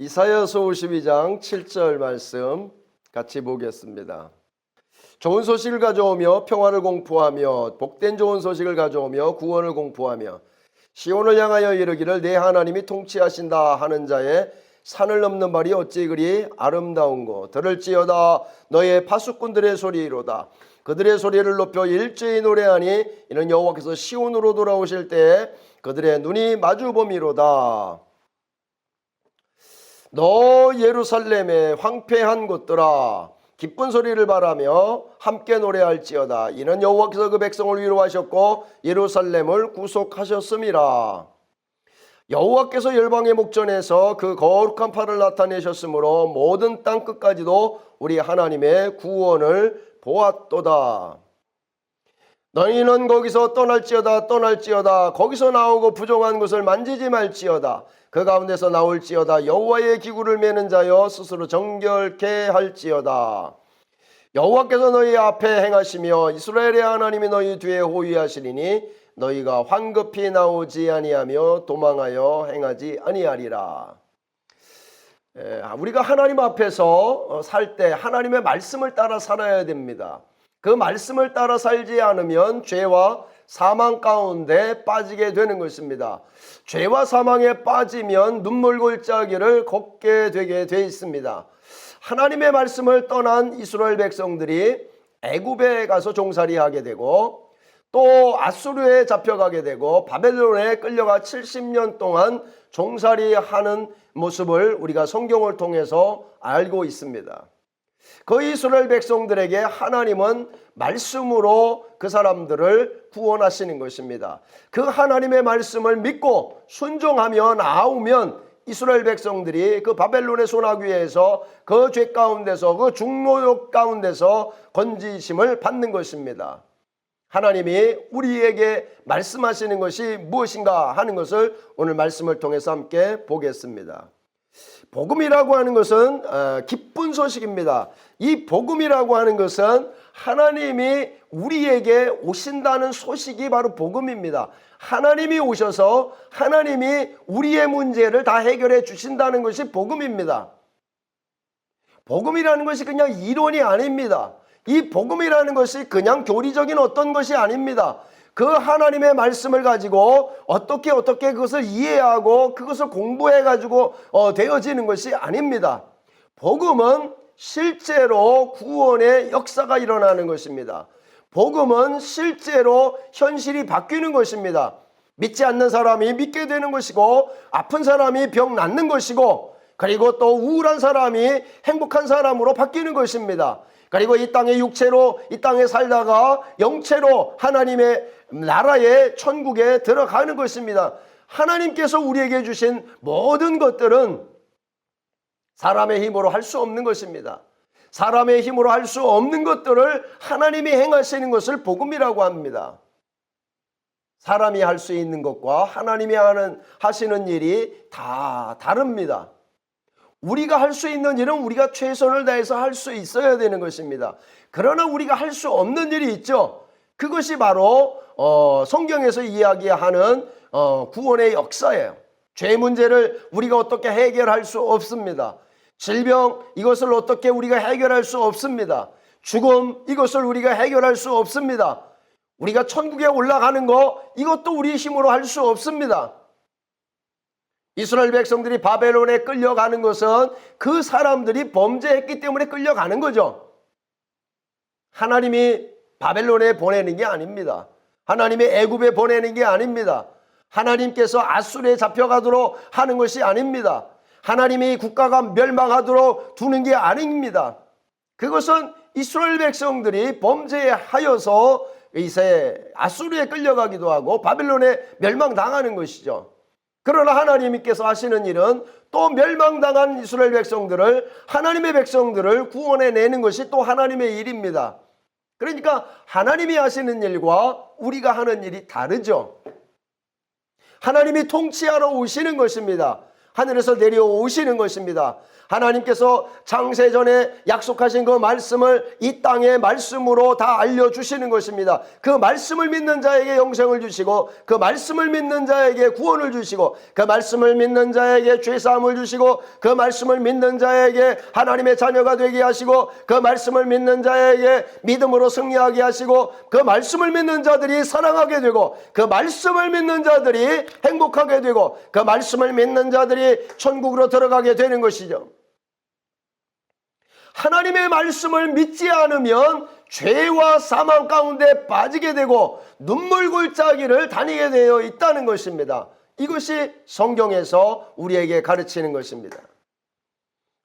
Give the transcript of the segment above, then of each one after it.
이사야서 52장 7절 말씀 같이 보겠습니다. 좋은 소식을 가져오며 평화를 공포하며 복된 좋은 소식을 가져오며 구원을 공포하며 시온을 향하여 이르기를 내 하나님이 통치하신다 하는 자의 산을 넘는 발이 어찌 그리 아름다운고 들을지어다 너의 파수꾼들의 소리로다 그들의 소리를 높여 일제히 노래하니 이는 여호와께서 시온으로 돌아오실 때 그들의 눈이 마주범이로다 너 예루살렘의 황폐한 곳들아 기쁜 소리를 바라며 함께 노래할지어다. 이는 여호와께서 그 백성을 위로하셨고 예루살렘을 구속하셨음이라. 여호와께서 열방의 목전에서 그 거룩한 팔을 나타내셨으므로 모든 땅 끝까지도 우리 하나님의 구원을 보았도다 너희는 거기서 떠날지어다 떠날지어다. 거기서 나오고 부정한 것을 만지지 말지어다. 그 가운데서 나올지어다. 여호와의 기구를 매는 자여 스스로 정결케 할지어다. 여호와께서 너희 앞에 행하시며 이스라엘의 하나님이 너희 뒤에 호위하시리니 너희가 황급히 나오지 아니하며 도망하여 행하지 아니하리라. 에, 우리가 하나님 앞에서 살 때 하나님의 말씀을 따라 살아야 됩니다. 그 말씀을 따라 살지 않으면 죄와 사망 가운데 빠지게 되는 것입니다. 죄와 사망에 빠지면 눈물 골짜기를 걷게 되게 돼 있습니다. 하나님의 말씀을 떠난 이스라엘 백성들이 애굽에 가서 종살이하게 되고 또 아수르에 잡혀가게 되고 바벨론에 끌려가 70년 동안 종살이하는 모습을 우리가 성경을 통해서 알고 있습니다. 그 이스라엘 백성들에게 하나님은 말씀으로 그 사람들을 구원하시는 것입니다. 그 하나님의 말씀을 믿고 순종하며 나오면 이스라엘 백성들이 그 바벨론의 소나귀에서 그 죄 가운데서 그 중노역 가운데서 건지심을 받는 것입니다. 하나님이 우리에게 말씀하시는 것이 무엇인가 하는 것을 오늘 말씀을 통해서 함께 보겠습니다. 복음이라고 하는 것은 어, 기쁜 소식입니다. 이 복음이라고 하는 것은 하나님이 우리에게 오신다는 소식이 바로 복음입니다. 하나님이 오셔서 하나님이 우리의 문제를 다 해결해 주신다는 것이 복음입니다. 복음이라는 것이 그냥 이론이 아닙니다. 이 복음이라는 것이 그냥 교리적인 어떤 것이 아닙니다. 그 하나님의 말씀을 가지고 어떻게 어떻게 그것을 이해하고 그것을 공부해 가지고 어, 되어지는 것이 아닙니다. 복음은 실제로 구원의 역사가 일어나는 것입니다. 복음은 실제로 현실이 바뀌는 것입니다. 믿지 않는 사람이 믿게 되는 것이고 아픈 사람이 병 낫는 것이고 그리고 또 우울한 사람이 행복한 사람으로 바뀌는 것입니다. 그리고 이 땅의 육체로 이 땅에 살다가 영체로 하나님의 나라의 천국에 들어가는 것입니다. 하나님께서 우리에게 주신 모든 것들은 사람의 힘으로 할 수 없는 것입니다. 사람의 힘으로 할 수 없는 것들을 하나님이 행하시는 것을 복음이라고 합니다. 사람이 할 수 있는 것과 하나님이 하는 하시는 일이 다 다릅니다. 우리가 할 수 있는 일은 우리가 최선을 다해서 할 수 있어야 되는 것입니다. 그러나 우리가 할 수 없는 일이 있죠. 그것이 바로 어, 성경에서 이야기하는 어, 구원의 역사예요. 죄 문제를 우리가 어떻게 해결할 수 없습니다. 질병 이것을 어떻게 우리가 해결할 수 없습니다. 죽음 이것을 우리가 해결할 수 없습니다. 우리가 천국에 올라가는 거 이것도 우리 힘으로 할 수 없습니다. 이스라엘 백성들이 바벨론에 끌려가는 것은 그 사람들이 범죄했기 때문에 끌려가는 거죠. 하나님이 바벨론에 보내는 게 아닙니다. 하나님이 애굽에 보내는 게 아닙니다. 하나님께서 아수르에 잡혀가도록 하는 것이 아닙니다. 하나님이 국가가 멸망하도록 두는 게 아닙니다. 그것은 이스라엘 백성들이 범죄하여서 이제 아수르에 끌려가기도 하고 바벨론에 멸망당하는 것이죠. 그러나 하나님께서 하시는 일은 또 멸망당한 이스라엘 백성들을 하나님의 백성들을 구원해 내는 것이 또 하나님의 일입니다. 그러니까 하나님이 하시는 일과 우리가 하는 일이 다르죠. 하나님이 통치하러 오시는 것입니다. 하늘에서 내려오시는 것입니다. 하나님께서 창세 전에 약속하신 그 말씀을 이 땅의 말씀으로 다 알려주시는 것입니다. 그 말씀을 믿는 자에게 영생을 주시고 그 말씀을 믿는 자에게 구원을 주시고 그 말씀을 믿는 자에게 죄사함을 주시고 그 말씀을 믿는 자에게 하나님의 자녀가 되게 하시고 그 말씀을 믿는 자에게 믿음으로 승리하게 하시고 그 말씀을 믿는 자들이 사랑하게 되고 그 말씀을 믿는 자들이 행복하게 되고 그 말씀을 믿는 자들이 천국으로 들어가게 되는 것이죠. 하나님의 말씀을 믿지 않으면 죄와 사망 가운데 빠지게 되고 눈물 골짜기를 다니게 되어 있다는 것입니다. 이것이 성경에서 우리에게 가르치는 것입니다.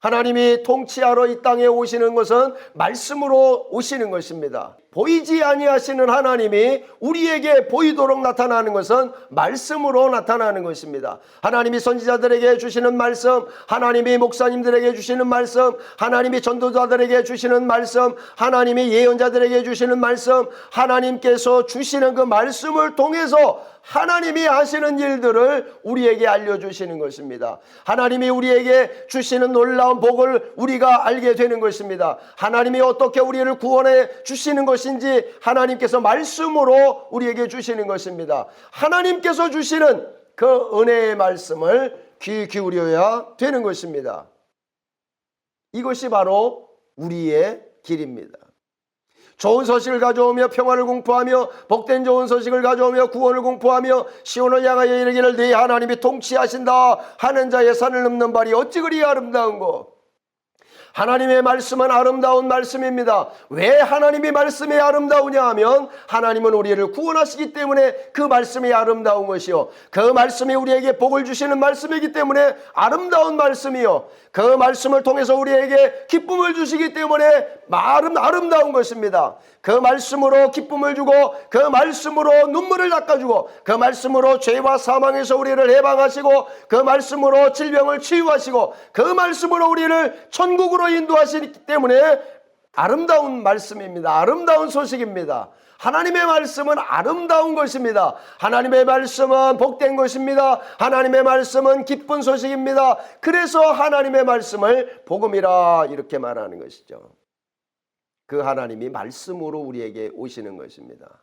하나님이 통치하러 이 땅에 오시는 것은 말씀으로 오시는 것입니다. 보이지 아니하시는 하나님이 우리에게 보이도록 나타나는 것은 말씀으로 나타나는 것입니다. 하나님이 선지자들에게 주시는 말씀, 하나님이 목사님들에게 주시는 말씀, 하나님이 전도자들에게 주시는 말씀, 하나님이 예언자들에게 주시는 말씀, 하나님께서 주시는 그 말씀을 통해서 하나님이 하시는 일들을 우리에게 알려주시는 것입니다. 하나님이 우리에게 주시는 놀라운 복을 우리가 알게 되는 것입니다. 하나님이 어떻게 우리를 구원해 주시는 것인지 하나님께서 말씀으로 우리에게 주시는 것입니다. 하나님께서 주시는 그 은혜의 말씀을 귀 기울여야 되는 것입니다. 이것이 바로 우리의 길입니다. 좋은 소식을 가져오며 평화를 공포하며 복된 좋은 소식을 가져오며 구원을 공포하며 시온을 향하여 이르기를 네 하나님이 통치하신다 하는 자의 산을 넘는 발이 어찌 그리 아름다운고 하나님의 말씀은 아름다운 말씀입니다. 왜 하나님이 말씀이 아름다우냐 하면 하나님은 우리를 구원하시기 때문에 그 말씀이 아름다운 것이요. 그 말씀이 우리에게 복을 주시는 말씀이기 때문에 아름다운 말씀이요. 그 말씀을 통해서 우리에게 기쁨을 주시기 때문에 말은 아름다운 것입니다. 그 말씀으로 기쁨을 주고 그 말씀으로 눈물을 닦아주고 그 말씀으로 죄와 사망에서 우리를 해방하시고 그 말씀으로 질병을 치유하시고 그 말씀으로 우리를 천국 으로 인도하시기 때문에 아름다운 말씀입니다. 아름다운 소식입니다. 하나님의 말씀은 아름다운 것입니다. 하나님의 말씀은 복된 것입니다. 하나님의 말씀은 기쁜 소식입니다. 그래서 하나님의 말씀을 복음이라 이렇게 말하는 것이죠. 그 하나님이 말씀으로 우리에게 오시는 것입니다.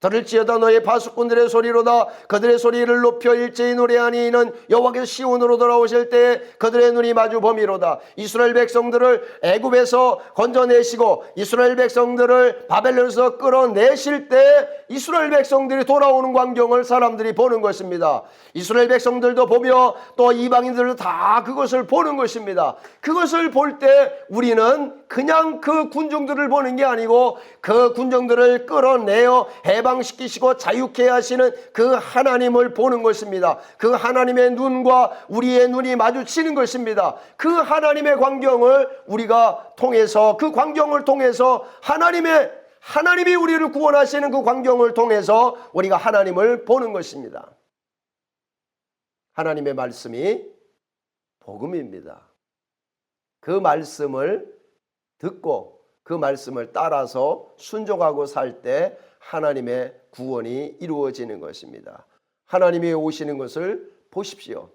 들을지어다 너의 파수꾼들의 소리로다. 그들의 소리를 높여 일제히 노래하니 이는 여호와께서 시온으로 돌아오실 때에 그들의 눈이 마주 범이로다. 이스라엘 백성들을 애굽에서 건져내시고 이스라엘 백성들을 바벨론에서 끌어내실 때 이스라엘 백성들이 돌아오는 광경을 사람들이 보는 것입니다. 이스라엘 백성들도 보며 또 이방인들도 다 그것을 보는 것입니다. 그것을 볼 때 우리는 그냥 그 군중들을 보는 게 아니고 그 군중들을 끌어내어 해방 시키시고 자유케 하시는 그 하나님을 보는 것입니다. 그 하나님의 눈과 우리의 눈이 마주치는 것입니다. 그 하나님의 광경을 우리가 통해서 그 광경을 통해서 하나님의 하나님이 우리를 구원하시는 그 광경을 통해서 우리가 하나님을 보는 것입니다. 하나님의 말씀이 복음입니다. 그 말씀을 듣고 그 말씀을 따라서 순종하고 살 때 하나님의 구원이 이루어지는 것입니다. 하나님이 오시는 것을 보십시오.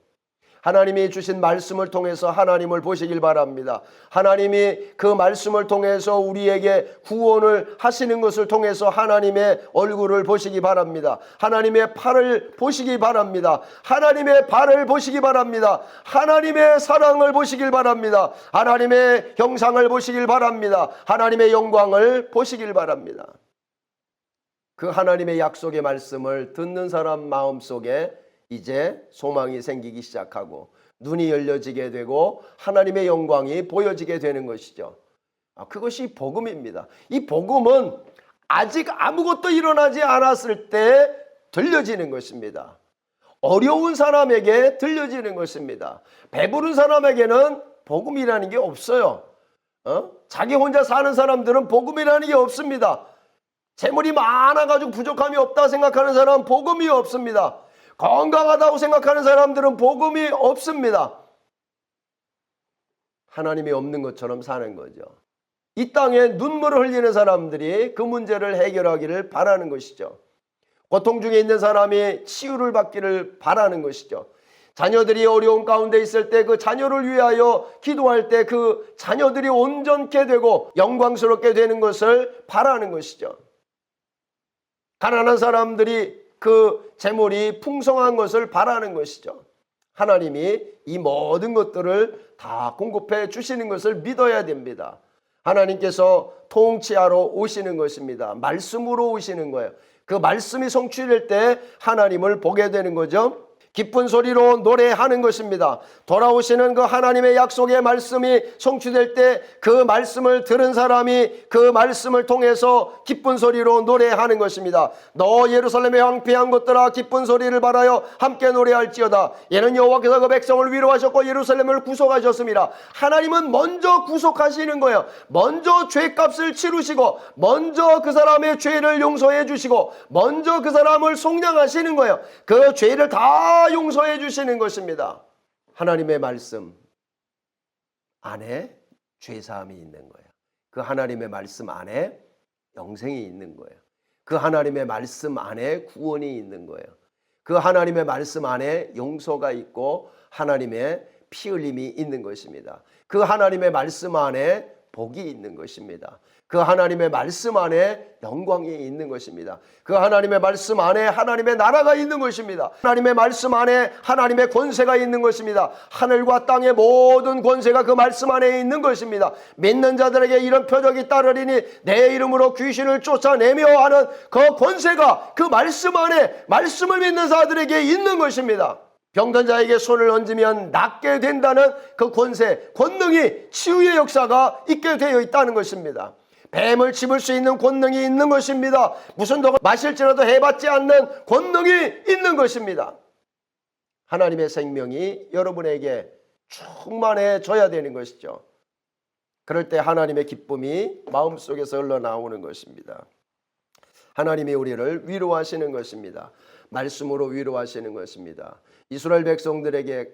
하나님이 주신 말씀을 통해서 하나님을 보시길 바랍니다. 하나님이 그 말씀을 통해서 우리에게 구원을 하시는 것을 통해서 하나님의 얼굴을 보시기 바랍니다. 하나님의 팔을 보시기 바랍니다. 하나님의 발을 보시기 바랍니다. 하나님의 사랑을 보시길 바랍니다. 하나님의 형상을 보시길 바랍니다. 하나님의 영광을 보시길 바랍니다. 그 하나님의 약속의 말씀을 듣는 사람 마음 속에 이제 소망이 생기기 시작하고 눈이 열려지게 되고 하나님의 영광이 보여지게 되는 것이죠. 아, 그것이 복음입니다. 이 복음은 아직 아무것도 일어나지 않았을 때 들려지는 것입니다. 어려운 사람에게 들려지는 것입니다. 배부른 사람에게는 복음이라는 게 없어요. 어? 자기 혼자 사는 사람들은 복음이라는 게 없습니다. 재물이 많아가지고 부족함이 없다 생각하는 사람은 복음이 없습니다. 건강하다고 생각하는 사람들은 복음이 없습니다. 하나님이 없는 것처럼 사는 거죠. 이 땅에 눈물을 흘리는 사람들이 그 문제를 해결하기를 바라는 것이죠. 고통 중에 있는 사람이 치유를 받기를 바라는 것이죠. 자녀들이 어려운 가운데 있을 때 그 자녀를 위하여 기도할 때 그 자녀들이 온전케 되고 영광스럽게 되는 것을 바라는 것이죠. 가난한 사람들이 그 재물이 풍성한 것을 바라는 것이죠. 하나님이 이 모든 것들을 다 공급해 주시는 것을 믿어야 됩니다. 하나님께서 통치하러 오시는 것입니다. 말씀으로 오시는 거예요. 그 말씀이 성취될 때 하나님을 보게 되는 거죠. 기쁜 소리로 노래하는 것입니다. 돌아오시는 그 하나님의 약속의 말씀이 성취될 때 그 말씀을 들은 사람이 그 말씀을 통해서 기쁜 소리로 노래하는 것입니다. 너 예루살렘의 황폐한 것들아 기쁜 소리를 바라여 함께 노래할지어다. 얘는 여호와께서 그 백성을 위로하셨고 예루살렘을 구속하셨습니다. 하나님은 먼저 구속하시는 거예요. 먼저 죄값을 치르시고 먼저 그 사람의 죄를 용서해 주시고 먼저 그 사람을 속량하시는 거예요. 그 죄를 다 용서해 주시는 것입니다. 하나님의 말씀 안에 죄사함이 있는 거예요. 그 하나님의 말씀 안에 영생이 있는 거예요. 그 하나님의 말씀 안에 구원이 있는 거예요. 그 하나님의 말씀 안에 용서가 있고 하나님의 피 흘림이 있는 것입니다. 그 하나님의 말씀 안에 복이 있는 것입니다. 그 하나님의 말씀 안에 영광이 있는 것입니다. 그 하나님의 말씀 안에 하나님의 나라가 있는 것입니다. 하나님의 말씀 안에 하나님의 권세가 있는 것입니다. 하늘과 땅의 모든 권세가 그 말씀 안에 있는 것입니다. 믿는 자들에게 이런 표적이 따르리니 내 이름으로 귀신을 쫓아내며 하는 그 권세가 그 말씀 안에 말씀을 믿는 자들에게 있는 것입니다. 병든 자에게 손을 얹으면 낫게 된다는 그 권세, 권능이 치유의 역사가 있게 되어 있다는 것입니다. 뱀을 집을 수 있는 권능이 있는 것입니다. 무슨 독을 마실지라도 해받지 않는 권능이 있는 것입니다. 하나님의 생명이 여러분에게 충만해져야 되는 것이죠. 그럴 때 하나님의 기쁨이 마음속에서 흘러나오는 것입니다. 하나님이 우리를 위로하시는 것입니다. 말씀으로 위로하시는 것입니다. 이스라엘 백성들에게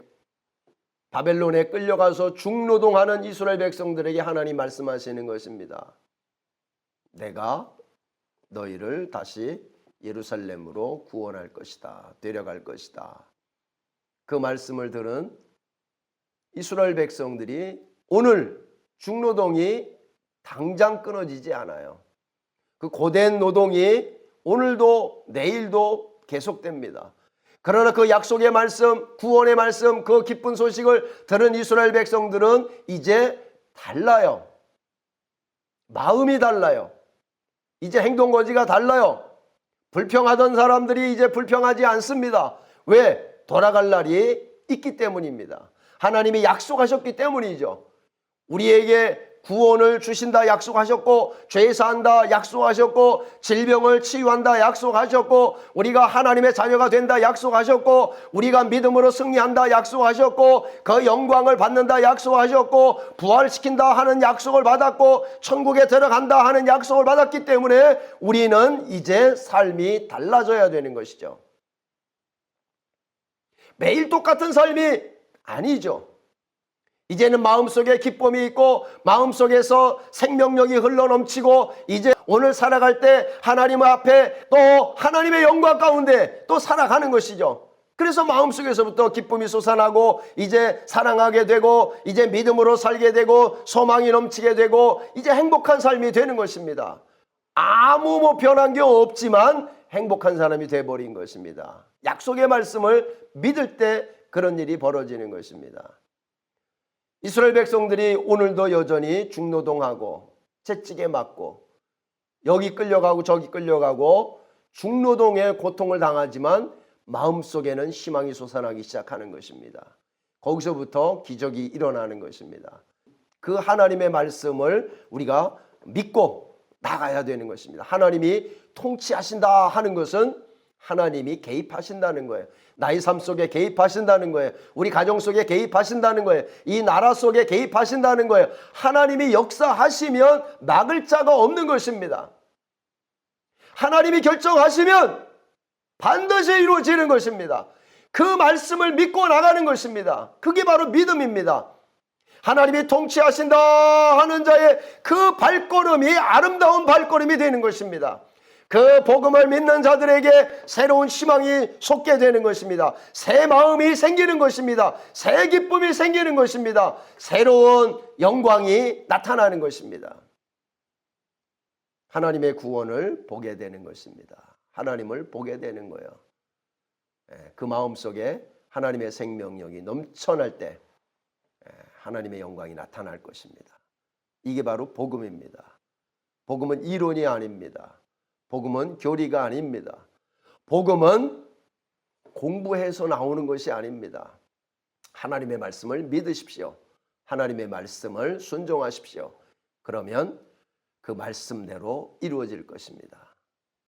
바벨론에 끌려가서 중노동하는 이스라엘 백성들에게 하나님 말씀하시는 것입니다. 내가 너희를 다시 예루살렘으로 구원할 것이다. 데려갈 것이다. 그 말씀을 들은 이스라엘 백성들이 오늘 중노동이 당장 끊어지지 않아요. 그 고된 노동이 오늘도 내일도 계속됩니다. 그러나 그 약속의 말씀, 구원의 말씀, 그 기쁜 소식을 들은 이스라엘 백성들은 이제 달라요. 마음이 달라요. 이제 행동 거지가 달라요. 불평하던 사람들이 이제 불평하지 않습니다. 왜? 돌아갈 날이 있기 때문입니다. 하나님이 약속하셨기 때문이죠. 우리에게 구원을 주신다 약속하셨고 죄 사한다 약속하셨고 질병을 치유한다 약속하셨고 우리가 하나님의 자녀가 된다 약속하셨고 우리가 믿음으로 승리한다 약속하셨고 그 영광을 받는다 약속하셨고 부활시킨다 하는 약속을 받았고 천국에 들어간다 하는 약속을 받았기 때문에 우리는 이제 삶이 달라져야 되는 것이죠. 매일 똑같은 삶이 아니죠. 이제는 마음속에 기쁨이 있고 마음속에서 생명력이 흘러넘치고 이제 오늘 살아갈 때 하나님 앞에 또 하나님의 영광 가운데 또 살아가는 것이죠. 그래서 마음속에서부터 기쁨이 솟아나고 이제 사랑하게 되고 이제 믿음으로 살게 되고 소망이 넘치게 되고 이제 행복한 삶이 되는 것입니다. 아무 뭐 변한 게 없지만 행복한 사람이 돼버린 것입니다. 약속의 말씀을 믿을 때 그런 일이 벌어지는 것입니다. 이스라엘 백성들이 오늘도 여전히 중노동하고 채찍에 맞고 여기 끌려가고 저기 끌려가고 중노동의 고통을 당하지만 마음속에는 희망이 솟아나기 시작하는 것입니다. 거기서부터 기적이 일어나는 것입니다. 그 하나님의 말씀을 우리가 믿고 나가야 되는 것입니다. 하나님이 통치하신다 하는 것은 하나님이 개입하신다는 거예요. 나의 삶 속에 개입하신다는 거예요. 우리 가정 속에 개입하신다는 거예요. 이 나라 속에 개입하신다는 거예요. 하나님이 역사하시면 막을 자가 없는 것입니다. 하나님이 결정하시면 반드시 이루어지는 것입니다. 그 말씀을 믿고 나가는 것입니다. 그게 바로 믿음입니다. 하나님이 통치하신다 하는 자의 그 발걸음이 아름다운 발걸음이 되는 것입니다. 그 복음을 믿는 자들에게 새로운 희망이 솟게 되는 것입니다. 새 마음이 생기는 것입니다. 새 기쁨이 생기는 것입니다. 새로운 영광이 나타나는 것입니다. 하나님의 구원을 보게 되는 것입니다. 하나님을 보게 되는 거예요. 예, 그 마음 속에 하나님의 생명력이 넘쳐날 때 예, 하나님의 영광이 나타날 것입니다. 이게 바로 복음입니다. 복음은 이론이 아닙니다. 복음은 교리가 아닙니다. 복음은 공부해서 나오는 것이 아닙니다. 하나님의 말씀을 믿으십시오. 하나님의 말씀을 순종하십시오. 그러면 그 말씀대로 이루어질 것입니다.